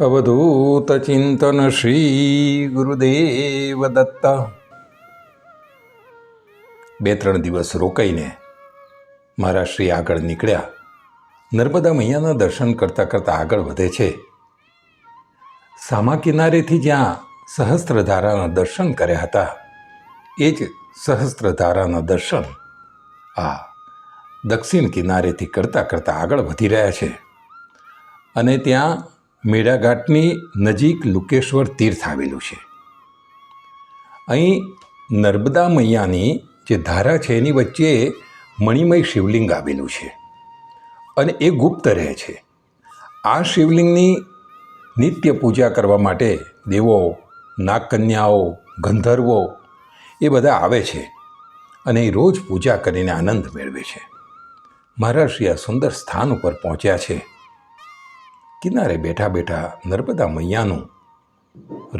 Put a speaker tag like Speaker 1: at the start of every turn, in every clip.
Speaker 1: અવધૂત ચિંતન શ્રી ગુરુદેવ દત્ત બે ત્રણ દિવસ રોકાઈને મારા શ્રી આગળ નીકળ્યા. નર્મદા મૈયાના દર્શન કરતાં કરતાં આગળ વધે છે. સામા કિનારેથી જ્યાં સહસ્ત્રધારાના દર્શન કર્યા હતા, એ જ સહસ્ત્રધારાના દર્શન આ દક્ષિણ કિનારેથી કરતાં કરતાં આગળ વધી રહ્યા છે. અને ત્યાં મેળાઘાટની નજીક લુકેશ્વર તીર્થ આવેલું છે. અહીં નર્મદા મૈયાની જે ધારા છે એની વચ્ચે મણિમય શિવલિંગ આવેલું છે અને એ ગુપ્ત રહે છે. આ શિવલિંગની નિત્ય પૂજા કરવા માટે દેવો, નાગકન્યાઓ, ગંધર્વો એ બધા આવે છે અને એ રોજ પૂજા કરીને આનંદ મેળવે છે. મહારાષ્ટ્રી આ સુંદર સ્થાન ઉપર પહોંચ્યા છે. કિનારે બેઠા બેઠા નર્મદા મૈયાનું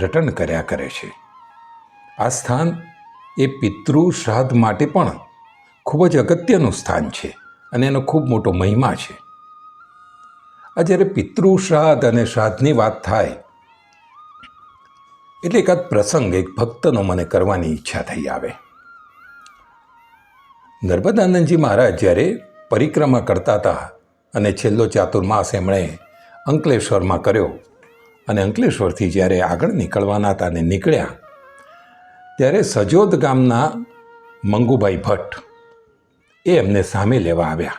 Speaker 1: રટન કર્યા કરે છે. આ સ્થાન એ પિતૃ શ્રાદ્ધ માટે પણ ખૂબ જ અગત્યનું સ્થાન છે અને એનો ખૂબ મોટો મહિમા છે. આ જ્યારે પિતૃ શ્રાદ્ધ અને શ્રાદ્ધની વાત થાય, એટલે એકાદ પ્રસંગ એક ભક્તનો મને કરવાની ઈચ્છા થઈ આવે. નર્મદાનંદજી મહારાજ જ્યારે પરિક્રમા કરતા હતા અને છેલ્લો ચાતુર્માસ એમણે અંકલેશ્વરમાં કર્યો. અને અંકલેશ્વરથી જ્યારે આગળ નીકળવાના હતા અને નીકળ્યા, ત્યારે સજોદ ગામના મંગુભાઈ ભટ્ટ એ એમને સામે લેવા આવ્યા.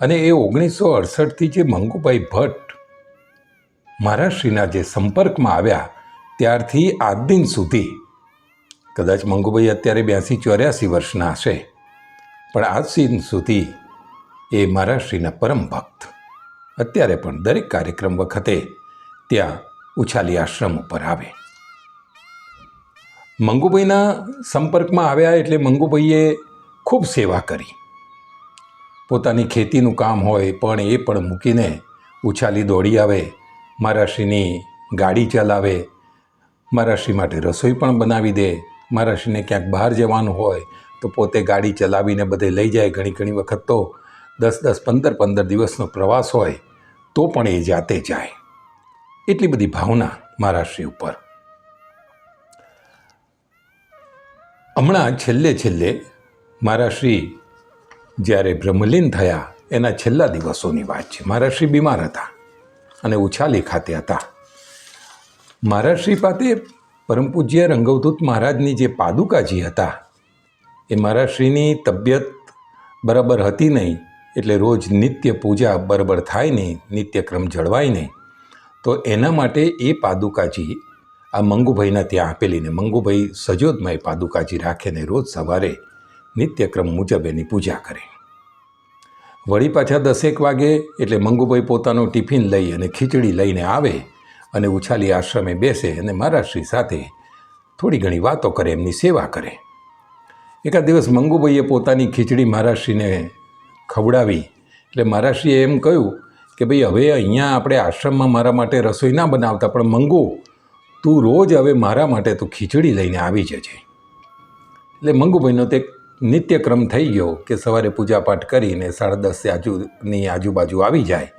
Speaker 1: અને એ ઓગણીસો અડસઠથી જે મંગુભાઈ ભટ્ટ મહારાષ્ટ્રીના જે સંપર્કમાં આવ્યા, ત્યારથી આજ દિન સુધી કદાચ મંગુભાઈ અત્યારે બ્યાસી ચોર્યાસી વર્ષના હશે, પણ આજ દિન સુધી એ મહારાષ્ટ્રીના પરમ ભક્ત અત્યારે પણ દરેક કાર્યક્રમ વખતે ત્યાં ઉછાલી આશ્રમ ઉપર આવે. મંગુભાઈના સંપર્કમાં આવ્યા એટલે મંગુભાઈએ ખૂબ સેવા કરી. પોતાની ખેતીનું કામ હોય પણ એ પણ મૂકીને ઉછાલી દોડી આવે, મહારાષ્ટ્રીની ગાડી ચલાવે, મહારાષ્ટ્રી માટે રસોઈ પણ બનાવી દે, મહારાષ્ટ્રીને ક્યાંક બહાર જવાનું હોય તો પોતે ગાડી ચલાવીને બધે લઈ જાય. ઘણી ઘણી વખત તો દસ દસ, પંદર પંદર દિવસનો પ્રવાસ હોય તો પણ એ જાતે જાય. એટલી બધી ભાવના મહારાષ્ટ્રી ઉપર. હમણાં છેલ્લે છેલ્લે મહારાષ્ટ્રી જ્યારે બ્રહ્મલીન થયા, એના છેલ્લા દિવસોની વાત છે. મહારાષ્ટ્રી બીમાર હતા અને ઉછાલી ખાતે હતા. મહારાષ્ટ્રી પાસે પરમ પૂજ્ય રંગવદૂત મહારાજની જે પાદુકાજી હતા, એ મહારાષ્ટ્રીની તબિયત બરાબર હતી નહીં. એટલે રોજ નિત્ય પૂજા બરાબર થાય નહીં, નિત્યક્રમ જળવાય નહીં. તો એના માટે એ પાદુકાજી, આ મંગુભાઈના ત્યાં આપેલી ને મંગુભાઈ સજોદમાં એ પાદુકાજી રાખે ને રોજ સવારે નિત્યક્રમ મુજબ એની પૂજા કરે. વળી પાછા દસેક વાગે એટલે મંગુભાઈ પોતાનો ટિફિન લઈ અને ખીચડી લઈને આવે અને ઉછાલી આશ્રમે બેસે અને મહારાજશ્રી સાથે થોડી ઘણી વાતો કરે, એમની સેવા કરે. એકાદ દિવસ મંગુભાઈએ પોતાની ખીચડી મહારાષ્ટ્રીને ખવડાવી. એટલે મહારાષ્ટ્રીએ એમ કહ્યું કે ભાઈ હવે અહીંયા આપણે આશ્રમમાં મારા માટે રસોઈ ના બનાવતા, પણ મંગુ, તું રોજ હવે મારા માટે તું ખીચડી લઈને આવી જજે. એટલે મંગુભાઈનો તે નિત્યક્રમ થઈ ગયો કે સવારે પૂજાપાઠ કરીને સાડા દસ આજુની આજુબાજુ આવી જાય.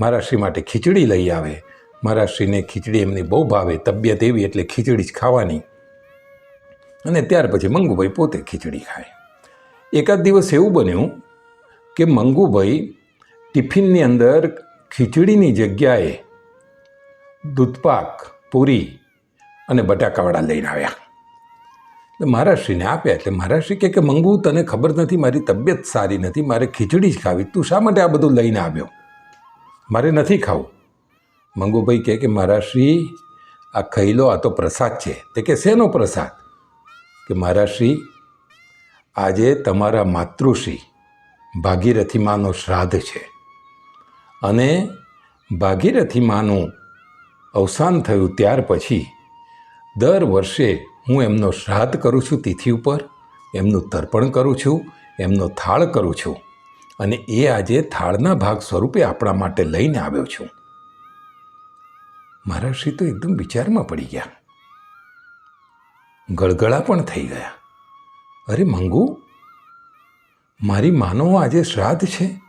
Speaker 1: મહારાષ્ટ્રી માટે ખીચડી લઈ આવે. મહારાષ્ટ્રીને ખીચડી એમની બહુ ભાવે, તબિયત એવી એટલે ખીચડી જ ખાવાની. અને ત્યાર પછી મંગુભાઈ પોતે ખીચડી ખાય. એકાદ દિવસ એવું બન્યું કે મંગુભાઈ, ટિફિનની અંદર ખીચડીની જગ્યાએ દૂધપાક, પૂરી અને બટાકાવાળા લઈને આવ્યા. એટલે મહારાષ્ટ્રીને આપ્યા, એટલે મહારાષ્ટ્રી કહે કે, મંગુ, તને ખબર નથી, મારી તબિયત સારી નથી, મારે ખીચડી જ ખાવી. તું શા માટે આ બધું લઈને આવ્યો? મારે નથી ખાવું. મંગુભાઈ કહે કે મહારાષ્ટ્રી આ ખાઈ લો આ તો પ્રસાદ છે. તે કે, શેનો પ્રસાદ? કે મહારાષ્ટ્રી આજે તમારા માતૃશ્રી ભાગીરથી માનો શ્રાદ્ધ છે. અને ભાગીરથી માનું અવસાન થયું ત્યાર પછી દર વર્ષે હું એમનો શ્રાદ્ધ કરું છું તિથિ ઉપર, એમનું તર્પણ કરું છું, એમનો થાળ કરું છું અને એ આજે થાળના ભાગ સ્વરૂપે આપણા માટે લઈને આવ્યો છું. મહારાષ્ટ્રી તો એકદમ વિચારમાં પડી ગયા. ગળગળા પણ થઈ ગયા. અરે મંગુ મારી માનો આજે શ્રાદ્ધ છે?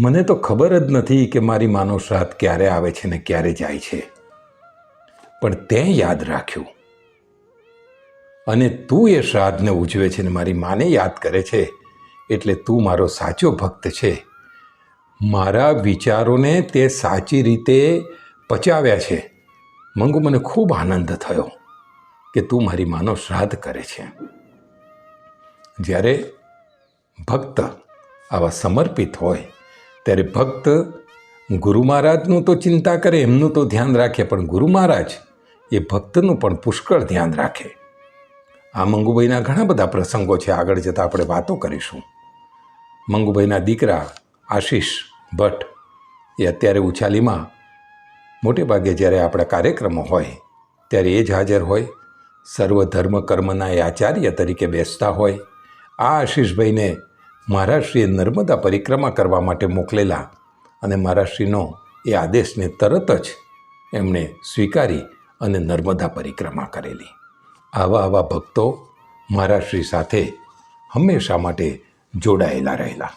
Speaker 1: મને તો ખબર જ નથી કે મારી માનો શ્રાદ્ધ ક્યારે આવે છે ને ક્યારે જાય છે. પણ તે યાદ રાખ્યું. અને તું એ શ્રાદ્ધને ઉજવે છે ને મારી માને યાદ કરે છે, એટલે તું મારો સાચો ભક્ત છે. મારા વિચારોને તે સાચી રીતે પચાવ્યા છે. મંગુ મને ખૂબ આનંદ થયો કે તું મારી માનો શ્રાદ્ધ કરે છે. જ્યારે ભક્ત આવા સમર્પિત હોય, ત્યારે ભક્ત ગુરુ મહારાજનું તો ચિંતા કરે, એમનું તો ધ્યાન રાખે, પણ ગુરુ મહારાજ એ ભક્તનું પણ પુષ્કળ ધ્યાન રાખે. આ મંગુભાઈના ઘણા બધા પ્રસંગો છે, આગળ જતાં આપણે વાતો કરીશું. મંગુભાઈના દીકરા આશીષ ભટ્ટ એ અત્યારે ઉછાલીમાં મોટે ભાગે જ્યારે આપણા કાર્યક્રમો હોય, ત્યારે એ જ હાજર હોય. સર્વ ધર્મ કર્મના એ આચાર્ય તરીકે બેસતા હોય. આ આશીષભાઈને મહારાષ્ટ્રીય નર્મદા પરિક્રમા કરવા માટે મોકલેલા અને મહારાષ્ટ્રીનો એ આદેશને તરત જ એમણે સ્વીકારી અને નર્મદા પરિક્રમા કરેલી. આવા આવા ભક્તો મહારાષ્ટ્રી સાથે હંમેશા માટે જોડાયેલા રહેલા.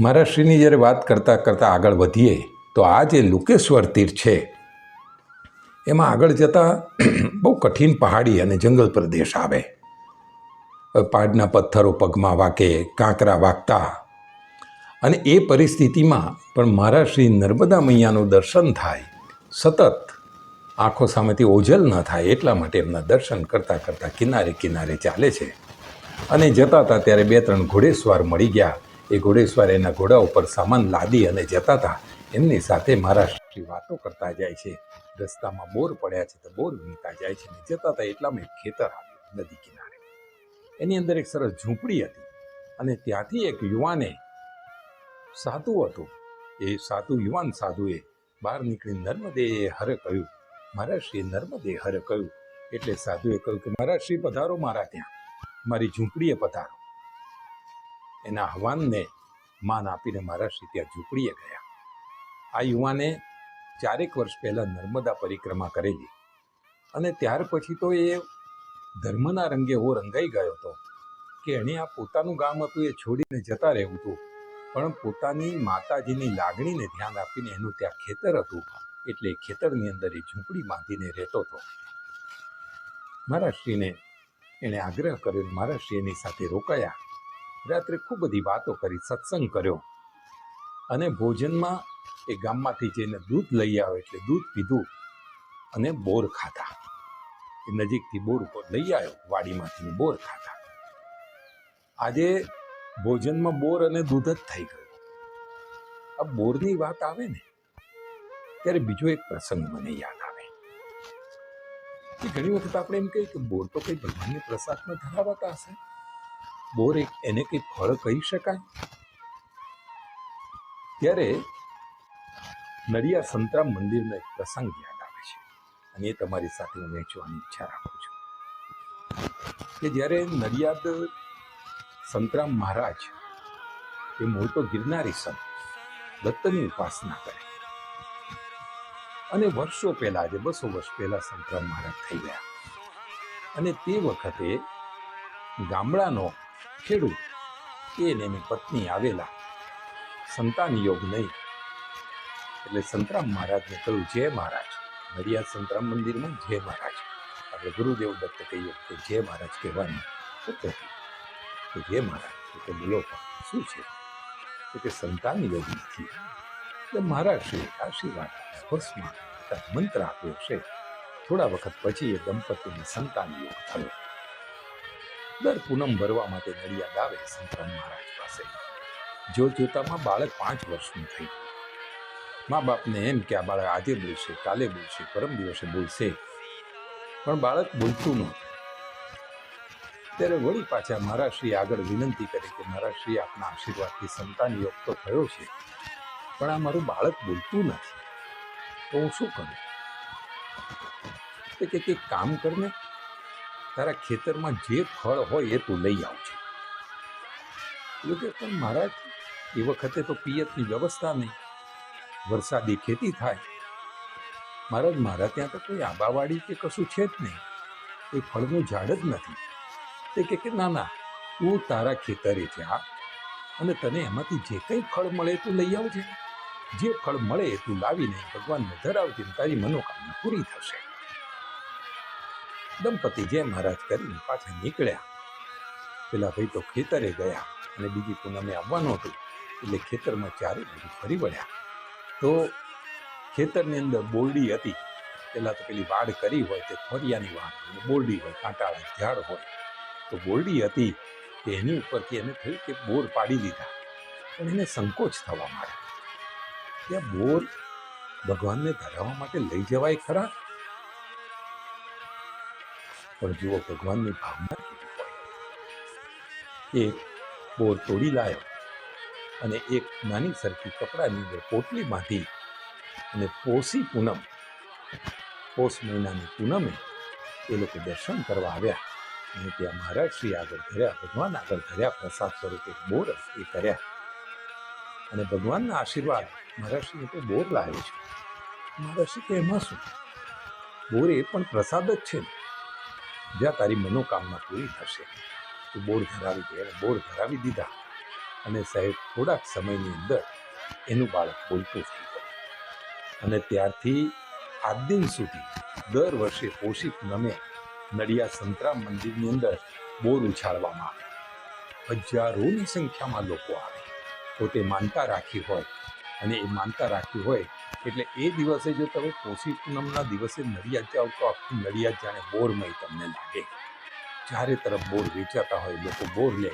Speaker 1: મહારાષ્ટ્રીની જ્યારે વાત કરતાં કરતાં આગળ વધીએ તો આ જે લુકેશ્વર તીર્થ છે, એમાં આગળ જતાં બહુ કઠિન પહાડી અને જંગલ પ્રદેશ આવે. પહાડના પથ્થરો પગમાં વાકે, કાંકરા વાગતા. અને એ પરિસ્થિતિમાં પણ મારા શ્રી નર્મદા મૈયાનું દર્શન થાય. સતત આંખો સામેથી ઓઝલ ન થાય એટલા માટે એમના દર્શન કરતાં કરતાં કિનારે કિનારે ચાલે છે. અને જતા હતા ત્યારે બે ત્રણ ઘોડેસવાર મળી ગયા. એ ઘોડેસવાર એના ઘોડા ઉપર સામાન લાદી અને જતા હતા. એમની સાથે મહારાષ્ટ્રની વાતો કરતા જાય છે. રસ્તામાં બોર પડ્યા છે તો બોર વીણતા જાય છે ને જતા હતા એટલામાં ખેતર આવ્યું, નદી કિનારે. એની અંદર એક સરસ ઝૂંપડી હતી. અને ત્યાંથી એક યુવાને સાધુ હતું. એ સાધુ, યુવાન સાધુએ બહાર નીકળી નર્મદે હર કહ્યું મહારાષ્ટ્રીએ નર્મદે હર કહ્યું. એટલે સાધુએ કહ્યું કે મહારાષ્ટ્રી પધારો મારા ત્યાં. મારી ઝૂંપડીએ પધારો. એના આહવાનને માન આપીને મહારાષ્ટ્રી ત્યાં ઝૂંપડીએ ગયા. આ યુવાને ચારેક વર્ષ પહેલાં નર્મદા પરિક્રમા કરેલી. અને ત્યાર પછી તો એ ધર્મના રંગે એવો રંગાઈ ગયો હતો કે એણે આ પોતાનું ગામ હતું એ છોડીને જતા રહેવું હતું. પણ પોતાની માતાજીની લાગણીને ધ્યાન આપીને એનું ત્યાં ખેતર હતું એટલે ખેતરની અંદર એ ઝૂંપડી બાંધીને રહેતો હતો. મહારાષ્ટ્રીને એણે આગ્રહ કર્યો મહારાષ્ટ્રી એની સાથે રોકાયા. રાત્રે ખૂબ બધી વાતો કરી, સત્સંગ કર્યો અને ભોજનમાં એ ગામમાંથી જઈને દૂધ લઈ આવે એટલે દૂધ પીધું અને બોર ખાતા એ નજીકથી બોર ઉપર લઈ આવ્યો, વાડીમાંથી બોર ખાતા. આજે ભોજનમાં બોર અને દૂધ જ થઈ ગયું. આ બોરની વાત આવે ને, ત્યારે બીજો એક પ્રસંગ મને યાદ આવે. કે ઘણી વખત આપણે એમ કહીએ કે બોર તો કંઈ ભગવાનની પ્રસાદમાં ધરાવતા હશે. બોર એક એને કંઈ ફળ કહી શકાય? ત્યારે નડિયા સંતરામ મંદિરનો એક પ્રસંગ યાદ અને એ તમારી સાથે હું વહેંચવાની ઈચ્છા રાખું છું. કે જ્યારે નડિયાદ સંતરામ મહારાજ એ મૂળ તો ગિરનારી સંત દત્તની ઉપાસના કરે. અને વર્ષો પહેલા આજે બસો વર્ષ પહેલા સંતરામ મહારાજ થઈ ગયા. અને તે વખતે ગામડાનો ખેડૂત એ એની પત્ની આવેલા સંતાન યોગ નહીં. એટલે સંતરામ મહારાજને કહ્યું, જય મહારાજ. નડિયાદ સંતરામ મંદિરમાં જય મહારાજ. આપણે ગુરુદેવ દત્ત કહીએ કે જય મહારાજ કહેવાનું તો કે જય મહારાજ. કે બોલો શું છે? તો કે સંતાન યોગ નથી. એટલે મહારાજ શ્રી આશીર્વાદ સ્પર્શમાં મંત્ર આપ્યો છે. થોડા વખત પછી એ દંપતીને સંતાન યોગ થયો. દર પૂનમ ભરવા માટે નડિયાદ આવે સંતરામ મહારાજ પાસે. જો જોતામાં બાળક પાંચ વર્ષનું થઈ મા બાપને એમ કે આ બાળક આજે બોલશે, કાલે બોલશે, પરમ દિવસે બોલશે. પણ બાળક બોલતું નહોતું. ત્યારે વળી પાછા મહારાશ્રી આગળ વિનંતી કરી કે મહારાશ્રી આપના આશીર્વાદથી સંતાન યોગ તો થયો છે, પણ આ મારું બાળક બોલતું નથી. તો હું શું કરું? કે કંઈક કામ કરને તારા ખેતરમાં જે ફળ હોય એ તું લઈ આવજે. એટલે કે, પણ મહારાજ, એ વખતે તો પિયતની વ્યવસ્થા નહીં. વરસાદી ખેતી થાય. મહારાજ, મારા ત્યાં તો કોઈ આંબાવાડી કે કશું છે જ નહીં. કોઈ ફળનું ઝાડ જ નથી. તે કે કે, ના ના, તું તારા ખેતરે જા અને તને એમાંથી જે કંઈ ફળ મળે તું લઈ આવજે. જે ફળ મળે એ તું લાવીને ભગવાનને ધરાવજે તારી મનોકામના પૂરી થશે. દંપતી જે મહારાજ કરીને પાછા નીકળ્યા. પેલા ભાઈ તો ખેતરે ગયા અને બીજી પૂનમે આવવાનું હતું. એટલે ખેતરમાં ચારે બાજુ ફરી વળ્યા. તો ખેતરની અંદર બોરડી હતી. પહેલાં તો પેલી વાડ કરી હોય તે ફરિયાની વાડ બોરડી હોય, કાંટાળા, ઝાડ હોય. તો બોરડી હતી કે એની ઉપરથી એને થયું કે બોર પાડી દીધા. પણ એને સંકોચ થવા માંડ્યો. કે બોર ભગવાનને ધરાવવા માટે લઈ જવાય ખરા? પણ જુઓ, ભગવાનની ભાવના કેવી હોય. એ બોર તોડી લાયો. અને એક નાની સરખી કપડાની અંદર પોટલી બાંધી અને પોષી પૂનમ પોષ મહિનાની પૂનમે એ લોકો દર્શન કરવા આવ્યા. અને ત્યાં મહારાજ શ્રી આગળ ધર્યા, ભગવાન આગળ ધર્યા, પ્રસાદ સ્વરૂપે બોરસ એ કર્યા. અને ભગવાનના આશીર્વાદ મહારાજશ્રીને તો બોર લાવ્યો છે. મહારાજશ્રી કે એમાં શું? બોર એ પણ પ્રસાદ જ છે. જ્યાં તારી મનોકામના પૂરી થશે. તું બોર ધરાવી દે બોર ધરાવી દીધા. અને સાહેબ, થોડાક સમયની અંદર એનું બાળક બોલતું થઈ ગયું. અને ત્યારથી આ દિન સુધી દર વર્ષે પોષિત નમે નડિયા સંતરામ મંદિરની અંદર બોર ઉછાળવામાં આવે. હજારોની સંખ્યામાં લોકો આવે. પોતે માનતા રાખી હોય અને એ માનતા રાખી હોય એટલે એ દિવસે જો તમે પોષી પૂનમના દિવસે નડિયાદ જાઓ તો આખી નડિયાદ જાણે બોરમય તમને લાગે. ચારે તરફ બોર વેચાતા હોય લોકો બોર લે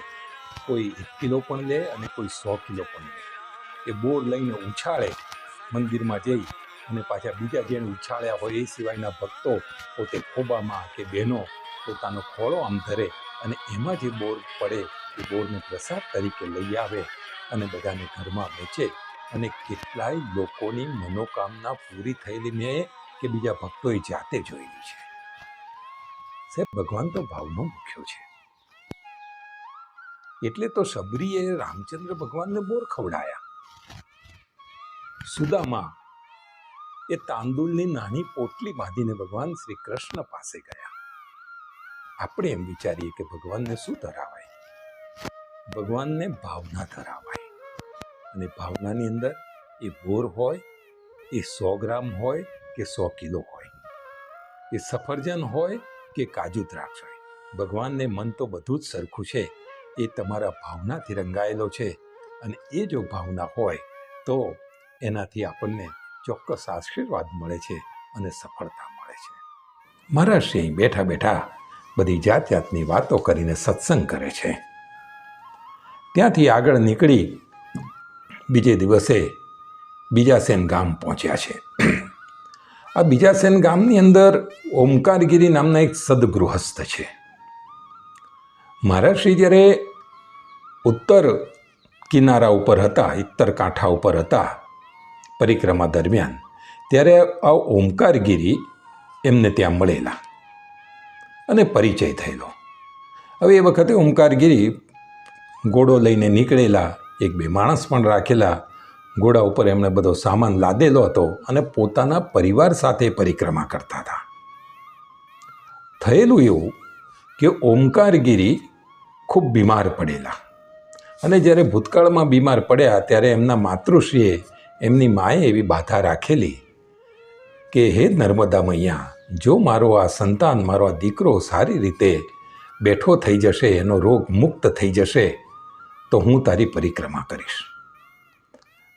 Speaker 1: કોઈ એક કિલો પણ લે અને કોઈ સો કિલો પણ લે. એ બોર લઈને ઉછાળે, મંદિરમાં જઈ અને પાછા બીજા જેને ઉછાળ્યા હોય એ સિવાયના ભક્તો પોતે ખોબામાં કે બહેનો પોતાનો ખોળો આમ ધરે અને એમાં જે બોર પડે એ બોરને પ્રસાદ તરીકે લઈ આવે અને બધાને ઘરમાં વેચે અને કેટલાય લોકોની મનોકામના પૂરી થયેલી મેં કે બીજા ભક્તોએ જાતે જોયેલી છે. સાહેબ, ભગવાન તો ભાવનો મુખ્ય છે. એટલે તો શબરીએ રામચંદ્ર ભગવાનને બોર ખવડાયા. સુદામા એ તાંદુલની નાની પોટલી બાંધીને ભગવાન શ્રી કૃષ્ણ પાસે ગયા. આપણે એમ વિચારીએ કે ભગવાનને શું ધરાવાય? ભગવાનને ભાવના ધરાવાય. અને ભાવનાની અંદર એ બોર હોય, એ સો ગ્રામ હોય કે સો કિલો હોય. એ સફરજન હોય કે કાજુ દ્રાક્ષ હોય. ભગવાનને મન તો બધું જ સરખું છે. એ તમારા ભાવનાથી રંગાયેલો છે અને એ જો ભાવના હોય તો એનાથી આપણને ચોક્કસ આશીર્વાદ મળે છે અને સફળતા મળે છે. મારા શ્રી બેઠા બેઠા બધી જાત જાતની વાતો કરીને સત્સંગ કરે છે. ત્યાંથી આગળ નીકળી બીજે દિવસે બીજાસેન ગામ પહોંચ્યા છે. આ બીજાસેન ગામની અંદર ઓમકારગીરી નામના એક સદગૃહસ્થ છે. મહારાજશ્રી જ્યારે ઉત્તર કિનારા ઉપર હતા ઉત્તર કાંઠા ઉપર હતા પરિક્રમા દરમિયાન, ત્યારે આ ઓમકારગીરી એમને ત્યાં મળેલા અને પરિચય થયેલો. હવે એ વખતે ઓમકારગીરી ઘોડો લઈને નીકળેલા, એક બે માણસ પણ રાખેલા, ઘોડા ઉપર એમણે બધો સામાન લાદેલો હતો અને પોતાના પરિવાર સાથે પરિક્રમા કરતા હતા. થયેલું એવું કે ઓમકારગીરી ખૂબ બીમાર પડેલા. અને જ્યારે ભૂતકાળમાં બીમાર પડ્યા, ત્યારે એમના માતૃશ્રીએ એમની માએ એવી બાધા રાખેલી કે, હે નર્મદા મૈયા, જો મારો આ સંતાન, મારો આ દીકરો સારી રીતે બેઠો થઈ જશે, એનો રોગ મુક્ત થઈ જશે, તો હું તારી પરિક્રમા કરીશ.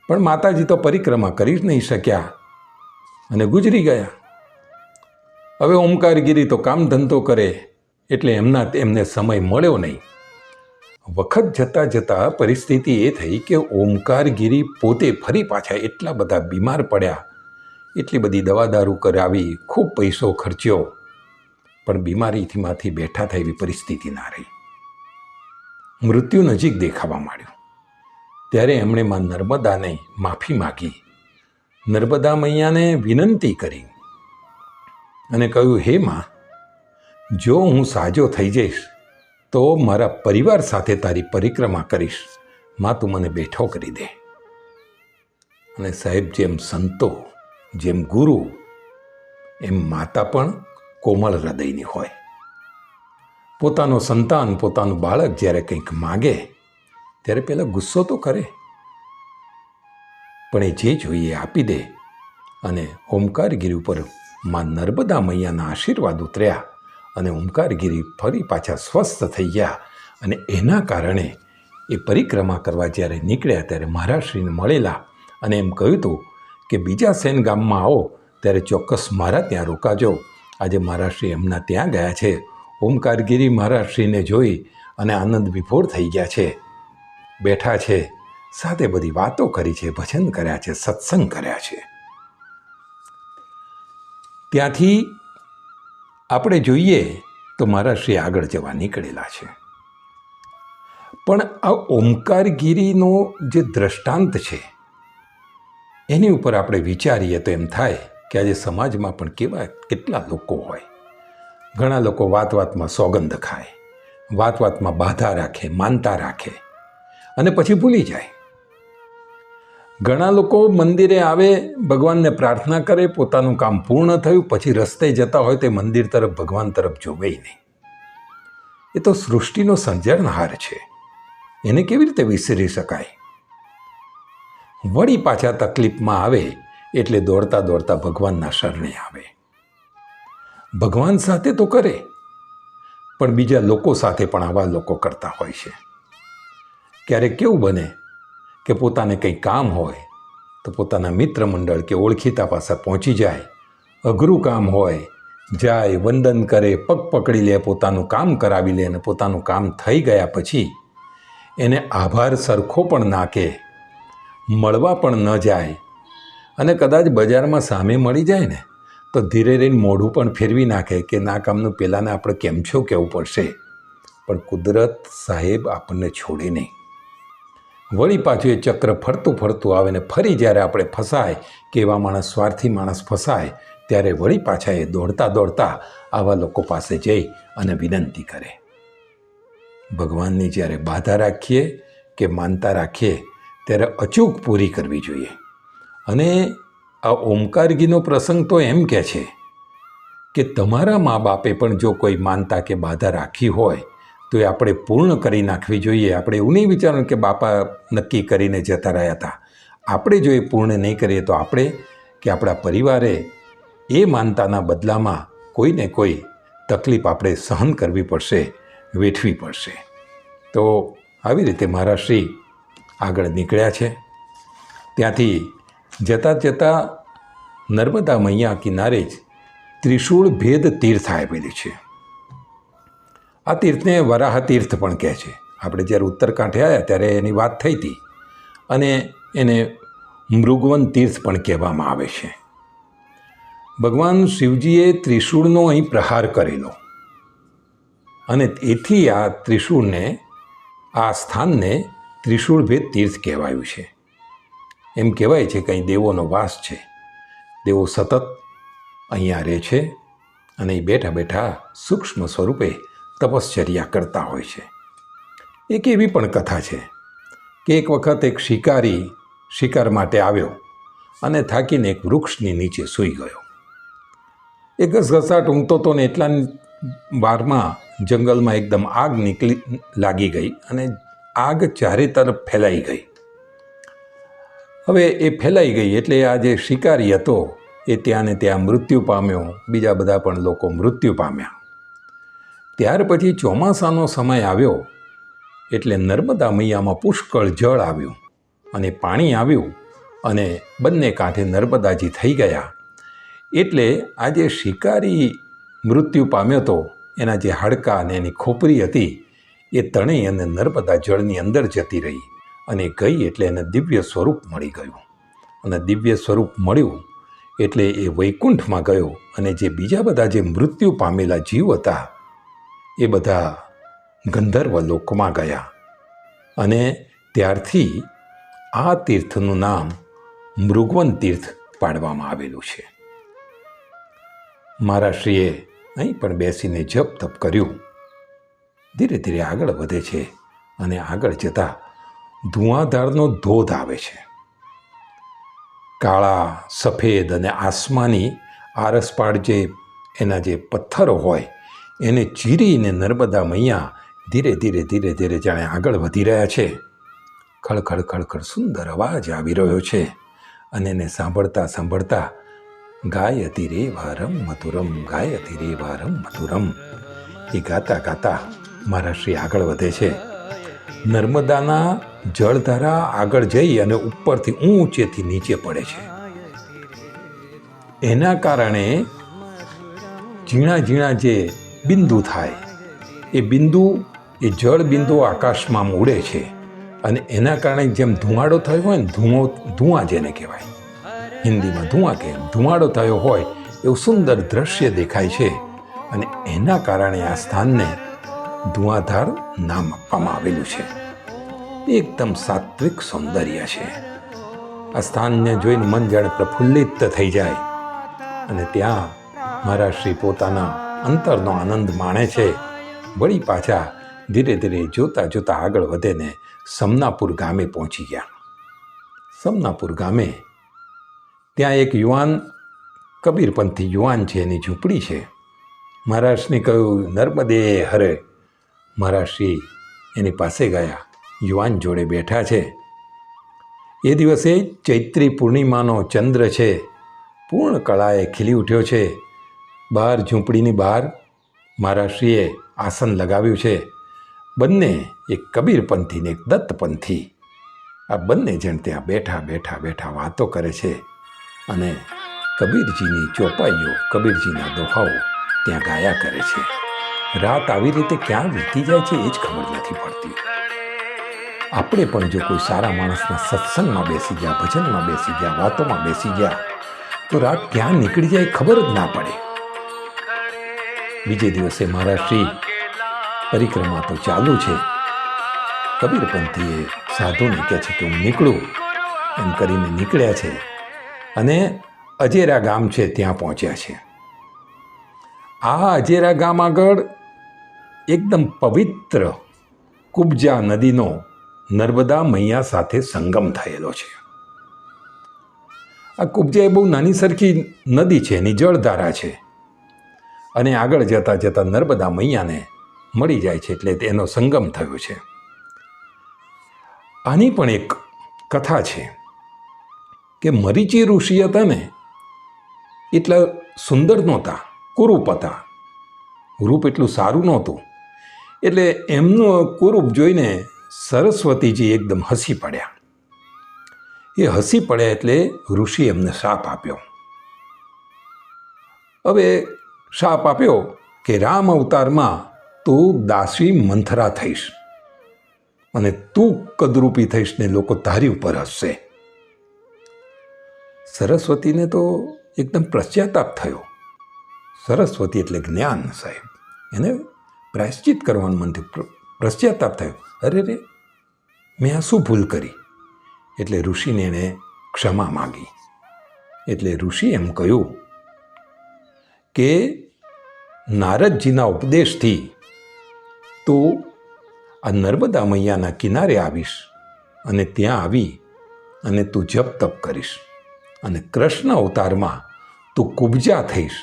Speaker 1: પણ માતાજી તો પરિક્રમા કરી જ નહીં શક્યા અને ગુજરી ગયા. હવે ઓમકારગીરી તો કામ ધંધો કરે, એટલે એમના, એમને સમય મળ્યો નહીં. વખત જતાં જતાં પરિસ્થિતિ એ થઈ કે ઓમકારગીરી પોતે ફરી પાછા એટલા બધા બીમાર પડ્યા. એટલી બધી દવા દારૂ કરાવી, ખૂબ પૈસો ખર્ચ્યો. પણ બીમારીથીમાંથી બેઠા થાય એવી પરિસ્થિતિ ના રહી. મૃત્યુ નજીક દેખાવા માંડ્યું. ત્યારે એમણે માં નર્મદાને માફી માગી. નર્મદા મૈયાને વિનંતી કરી અને કહ્યું, હે માં, જો હું સાજો થઈ જઈશ તો મારા પરિવાર સાથે તારી પરિક્રમા કરીશ. માં તું મને બેઠો કરી દે. અને સાહેબ જેમ સંતો, જેમ ગુરુ, એમ માતા પણ કોમળ હૃદયની હોય. પોતાનો સંતાન, પોતાનું બાળક જ્યારે કંઈક માગે, ત્યારે પહેલાં ગુસ્સો તો કરે. પણ એ જે જોઈએ આપી દે અને ઓમકારગીરી ઉપરમાં નર્મદા મૈયાના આશીર્વાદ ઉતર્યા. અને ઓમકારગીરી ફરી પાછા સ્વસ્થ થઈ ગયા અને એના કારણે એ પરિક્રમા કરવા જ્યારે નીકળ્યા ત્યારે મહારાષ્ટ્રીને મળેલા અને એમ કહ્યું હતું કે બીજા સેન ગામમાં આવો ત્યારે ચોક્કસ મારા ત્યાં રોકાજો. આજે મહારાશ્રી એમના ત્યાં ગયા છે. ઓમકારગીરી મહારાશ્રીને જોઈ અને આનંદ વિભોર થઈ ગયા છે. બેઠા છે. સાથે બધી વાતો કરી છે, ભજન કર્યા છે, સત્સંગ કર્યા છે. ત્યાંથી આપણે જોઈએ તો મહારાષ્ટ્રી આગળ જવા નીકળેલા છે. પણ આ ઓમકારગીરીનો જે દ્રષ્ટાંત છે, એની ઉપર આપણે વિચારીએ તો એમ થાય કે આજે સમાજમાં પણ કેવા કેટલા લોકો હોય. ઘણા લોકો વાત વાતમાં સોગંદ ખાય વાત વાતમાં બાધા રાખે, માનતા રાખે અને પછી ભૂલી જાય. ઘણા લોકો મંદિરે આવે, ભગવાનને પ્રાર્થના કરે, પોતાનું કામ પૂર્ણ થયું, પછી રસ્તે જતા હોય તે મંદિર તરફ, ભગવાન તરફ જોવે નહીં. એ તો સૃષ્ટિનો સંજરણહાર છે. એને કેવી રીતે વિસરી શકાય? વળી પાછા તકલીફમાં આવે, એટલે દોડતા દોડતા ભગવાનના શરણે આવે. ભગવાન સાથે તો કરે, પણ બીજા લોકો સાથે પણ આવા લોકો કરતા હોય છે. ક્યારેક કેવું બને કે પોતાને કંઈ કામ હોય, તો પોતાના મિત્ર મંડળ કે ઓળખીતા પાસે પહોંચી જાય. અઘરું કામ હોય, જાય, વંદન કરે, પગ પકડી લે, પોતાનું કામ કરાવી લે અને પોતાનું કામ થઈ ગયા પછી એને આભાર સરખો પણ નાખે મળવા પણ ન જાય. અને કદાચ બજારમાં સામે મળી જાય ને, તો ધીરે રહીને મોઢું પણ ફેરવી નાખે કે ના કામનું પહેલાંને આપણે કેમ છો કહેવું પડશે. પણ કુદરત સાહેબ આપણને છોડે નહીં. વળી પાછું એ ચક્ર ફરતું ફરતું આવે ને ફરી જ્યારે આપણે ફસાય કે એવા માણસ, સ્વાર્થી માણસ ફસાય, ત્યારે વળી પાછા એ દોડતા દોડતા આવા લોકો પાસે જઈ અને વિનંતી કરે. ભગવાનની જ્યારે બાધા રાખીએ કે માનતા રાખીએ, ત્યારે અચૂક પૂરી કરવી જોઈએ. અને આ ઓમકારગીનો પ્રસંગ તો એમ કહે છે કે તમારા મા બાપે પણ જો કોઈ માનતા કે બાધા રાખી હોય તો એ આપણે પૂર્ણ કરી નાખવી જોઈએ. આપણે એવું નહીં વિચારવાનું કે બાપા નક્કી કરીને જતા રહ્યા હતા. આપણે જો એ પૂર્ણ નહીં કરીએ તો આપણે કે આપણા પરિવારે એ માનતાના બદલામાં કોઈને કોઈ તકલીફ આપણે સહન કરવી પડશે, વેઠવી પડશે. તો આવી રીતે મારા શ્રી આગળ નીકળ્યા છે. ત્યાંથી જતાં જતાં નર્મદા મૈયા કિનારે જ ત્રિશૂળ ભેદ તીર્થ આવેલી છે. આ તીર્થને વરાહ તીર્થ પણ કહે છે. આપણે જ્યારે ઉત્તરકાંઠે આવ્યા ત્યારે એની વાત થઈ હતી અને એને મૃગવન તીર્થ પણ કહેવામાં આવે છે. ભગવાન શિવજીએ ત્રિશૂળનો અહીં પ્રહાર કરેલો અને એથી આ ત્રિશૂળને, આ સ્થાનને ત્રિશૂળભેદ તીર્થ કહેવાયું છે. એમ કહેવાય છે કે અહીં દેવોનો વાસ છે. દેવો સતત અહીંયા રહે છે અને એ બેઠા બેઠા સૂક્ષ્મ સ્વરૂપે તપશ્ચર્યા કરતા હોય છે. એક એવી પણ કથા છે કે એક વખત એક શિકારી શિકાર માટે આવ્યો અને થાકીને એક વૃક્ષની નીચે સૂઈ ગયો. એ ઘસઘસાટ ઊંઘતો તો ને એટલા વારમાં જંગલમાં એકદમ આગ નીકળી લાગી ગઈ અને આગ ચારે તરફ ફેલાઈ ગઈ. હવે એ ફેલાઈ ગઈ એટલે આ જે શિકારી હતો એ ત્યાં ને ત્યાં મૃત્યુ પામ્યો, બીજા બધા પણ લોકો મૃત્યુ પામ્યા. ત્યાર પછી ચોમાસાનો સમય આવ્યો એટલે નર્મદા મૈયામાં પુષ્કળ જળ આવ્યું અને પાણી આવ્યું અને બંને કાંઠે નર્મદાજી થઈ ગયા. એટલે આ જે શિકારી મૃત્યુ પામ્યો હતો. એના જે હાડકાં અને એની ખોપરી હતી એ તણી અને નર્મદા જળની અંદર જતી રહી અને ગઈ એટલે એને દિવ્ય સ્વરૂપ મળી ગયું. અને દિવ્ય સ્વરૂપ મળ્યું એટલે એ વૈકુંઠમાં ગયો અને જે બીજા બધા જે મૃત્યુ પામેલા જીવ હતા એ બધા ગંધર્વ લોકમાં ગયા અને ત્યારથી આ તીર્થનું નામ મૃગવન તીર્થ પાડવામાં આવેલું છે. મારા શ્રીએ અહીં પણ બેસીને જપ તપ કર્યું. ધીરે ધીરે આગળ વધે છે અને આગળ જતાં ધુઆધારનો ધોધ આવે છે. કાળા, સફેદ અને આસમાની આરસપાડ જે એના જે પથ્થરો હોય એને ચીરીને નર્મદા મૈયા ધીરે ધીરે ધીરે ધીરે જાણે આગળ વધી રહ્યા છે. ખળખળ ખળખળ સુંદર અવાજ આવી રહ્યો છે અને એને સાંભળતા સાંભળતા ગાયતી રે વારમ મધુરમ, ગાયતી રે વારમ મધુરમ. એ ગાતા ગાતા મારા શ્રી આગળ વધે છે. નર્મદાના જળધારા આગળ જઈ અને ઉપરથી ઊંચેથી નીચે પડે છે. એના કારણે ઝીણા ઝીણા જે બિંદુ થાય. એ બિંદુ, એ જળ બિંદુ આકાશમાં મૂડે છે અને એના કારણે જેમ ધુમાડો થયો હોય ને ધુઓ ધુઆ જેને કહેવાય. હિન્દીમાં ધુઆ કે ધુમાડો થયો હોય, એવું સુંદર દ્રશ્ય દેખાય છે અને એના કારણે આ સ્થાનને ધુઆધાર નામ આપવામાં આવેલું છે. એકદમ સાત્વિક સૌંદર્ય છે. આ સ્થાનને જોઈને મન જાણે પ્રફુલ્લિત થઈ જાય અને ત્યાં મારા શ્રી પોતાના અંતરનો આનંદ માણે છે. વળી પાછા ધીરે ધીરે જોતા જોતા આગળ વધીને સમનાપુર ગામે પહોંચી ગયા. સમનાપુર ગામે ત્યાં એક યુવાન, કબીરપંથી યુવાન છે, એની ઝૂંપડી છે. મહારાષ્ટ્રને કહ્યું, નર્મદે, હરે. મહારાષ્ટ્રી એની પાસે ગયા. યુવાન જોડે બેઠા છે. એ દિવસે ચૈત્રી પૂર્ણિમાનો ચંદ્ર છે. પૂર્ણ કળાએ ખીલી ઉઠ્યો છે. બહાર ઝૂંપડીની બહાર મહારાષ્ટ્રીએ આસન લગાવ્યું છે. બંને એક કબીરપંથી ને એક દત્તપંથી. આ બંને જણ ત્યાં બેઠા બેઠા બેઠા વાતો કરે છે અને કબીરજીની ચોપાઈઓ, કબીરજીના દોહાઓ ત્યાં ગાયા કરે છે. રાત આવી રીતે ક્યાં વીતી જાય છે એ જ ખબર નથી પડતી. આપણે પણ જો કોઈ સારા માણસના સત્સંગમાં બેસી ગયા, ભજનમાં બેસી ગયા, વાતોમાં બેસી ગયા, તો રાત ક્યાં નીકળી જાય ખબર જ ના પડે. બીજે દિવસે મહારાષ્ટ્રી પરિક્રમા તો ચાલુ છે. કબીરપંથીએ સાધુને કહે છે કે હું નીકળું. એમ કરીને નીકળ્યા છે અને અજેરા ગામ છે ત્યાં પહોંચ્યા છે. આ અજેરા ગામ આગળ એકદમ પવિત્ર કુબજા નદીનો નર્મદા મૈયા સાથે સંગમ થયેલો છે. આ કુબજા એ બહુ નાની સરખી નદી છે એની જળધારા છે. અને આગળ જતાં જતાં નર્મદા મૈયાને મળી જાય છે એટલે તેનો સંગમ થયો છે. આની પણ એક કથા છે કે મરીચી ઋષિ હતા ને એટલા સુંદર નહોતા, કુરૂપ હતા. રૂપ એટલું સારું નહોતું. એટલે એમનું કુરૂપ જોઈને સરસ્વતીજી એકદમ હસી પડ્યા. એ હસી પડ્યા એટલે ઋષિ એમને શાપ આપ્યો. હવે શાપ આપ્યો કે રામ અવતારમાં તું દાસી મંથરા થઈશ અને તું કદરૂપી થઈશ ને લોકો તારી ઉપર હસશે. સરસ્વતીને તો એકદમ પશ્ચાતાપ થયો. સરસ્વતી એટલે જ્ઞાન સાહેબ. એને પ્રાયશ્ચિત કરવાનું મન થયું. પશ્ચાતાપ થયો. અરે રે, મેં આ શું ભૂલ કરી? એટલે ઋષિને એણે ક્ષમા માગી. એટલે ઋષિ એમ કહ્યું કે નારદજીના ઉપદેશથી તું આ નર્મદા મૈયાના કિનારે આવીશ અને ત્યાં આવી અને તું જપ તપ કરીશ અને કૃષ્ણ અવતારમાં તું કુબજા થઈશ.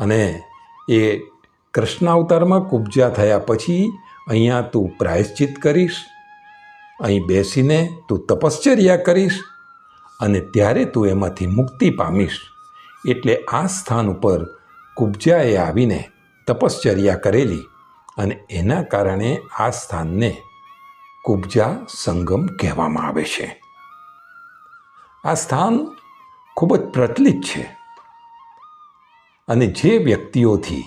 Speaker 1: અને એ કૃષ્ણ અવતારમાં કુબજા થયા પછી અહીંયા તું પ્રાયશ્ચિત કરીશ, અહીં બેસીને તું તપશ્ચર્યા કરીશ અને ત્યારે તું એમાંથી મુક્તિ પામીશ. એટલે આ સ્થાન ઉપર કુબજાએ આવીને તપશ્ચર્યા કરેલી અને એના કારણે આ સ્થાનને કુબજા સંગમ કહેવામાં આવે છે. આ સ્થાન ખૂબ જ પ્રચલિત છે અને જે વ્યક્તિઓથી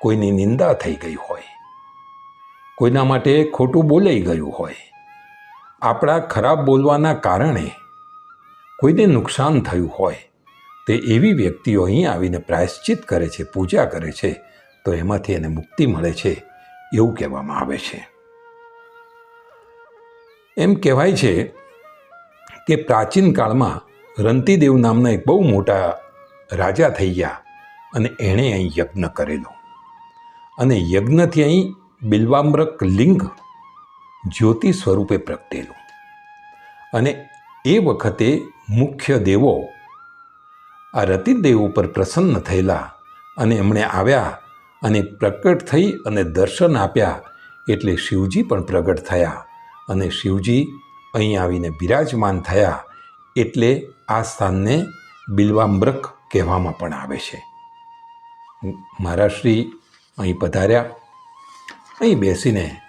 Speaker 1: કોઈની નિંદા થઈ ગઈ હોય, કોઈના માટે ખોટું બોલાઈ ગયું હોય, આપણા ખરાબ બોલવાના કારણે કોઈને નુકસાન થયું હોય તે એવી વ્યક્તિઓ અહીં આવીને પ્રાયશ્ચિત કરે છે, પૂજા કરે છે, તો એમાંથી એને મુક્તિ મળે છે એવું કહેવામાં આવે છે. એમ કહેવાય છે કે પ્રાચીન કાળમાં રંતીદેવ નામના એક બહુ મોટા રાજા થઈ ગયા અને એણે અહીં યજ્ઞ કરેલો. અને યજ્ઞથી અહીં બિલ્વામ્રક લિંગ જ્યોતિ સ્વરૂપે પ્રગટેલું. અને એ વખતે મુખ્ય દેવો આ રતિદેવ ઉપર પ્રસન્ન થયેલા અને એમણે આવ્યા અને પ્રગટ થઈ અને દર્શન આપ્યા એટલે શિવજી પણ પ્રગટ થયા અને શિવજી અહીં આવીને બિરાજમાન થયા એટલે આ સ્થાનને બિલ્વામ્બ્રક કહેવામાં પણ આવે છે. મારા શ્રી અહીં પધાર્યા. અહીં બેસીને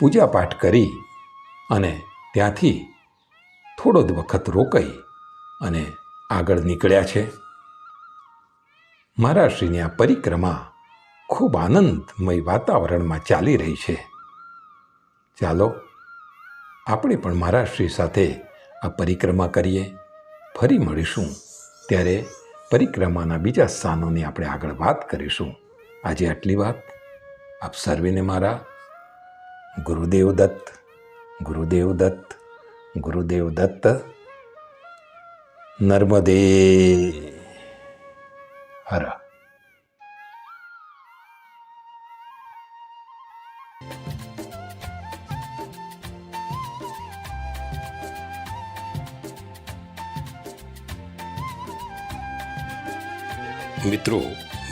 Speaker 1: પૂજાપાઠ કરી અને ત્યાંથી થોડો જ વખત રોકાઈ અને આગળ નીકળ્યા છે. મહારાષ્ટ્રીની આ પરિક્રમા ખૂબ આનંદમય વાતાવરણમાં ચાલી રહી છે. ચાલો, આપણે પણ મહારાષ્ટ્રી સાથે આ પરિક્રમા કરીએ, ફરી મળીશું. ત્યારે પરિક્રમાના બીજા સ્થાનોની આપણે આગળ વાત કરીશું. આજે આટલી વાત. આપ સર્વેને મારા ગુરુદેવ દત્ત ગુરુદેવ દત્ત ગુરુદેવ દત્ત, નર્મદે હર.
Speaker 2: મિત્રો,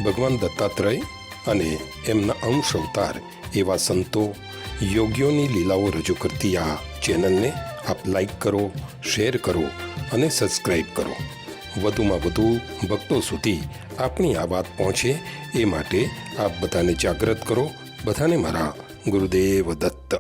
Speaker 2: ભગવાન દત્તાત્રેય અને એમના અંશ અવતાર એવા સંતો યોગીઓની લીલાઓ રજૂ કરતી આ ચેનલને આપ લાઈક કરો શેર કરો અને સબસ્ક્રાઈબ કરો. વધુમાં વધુ ભક્તો સુધી આપણી આ વાત પહોંચે એ માટે આપ બધાને જાગૃત કરો. બધાને મારા ગુરુદેવ દત્ત.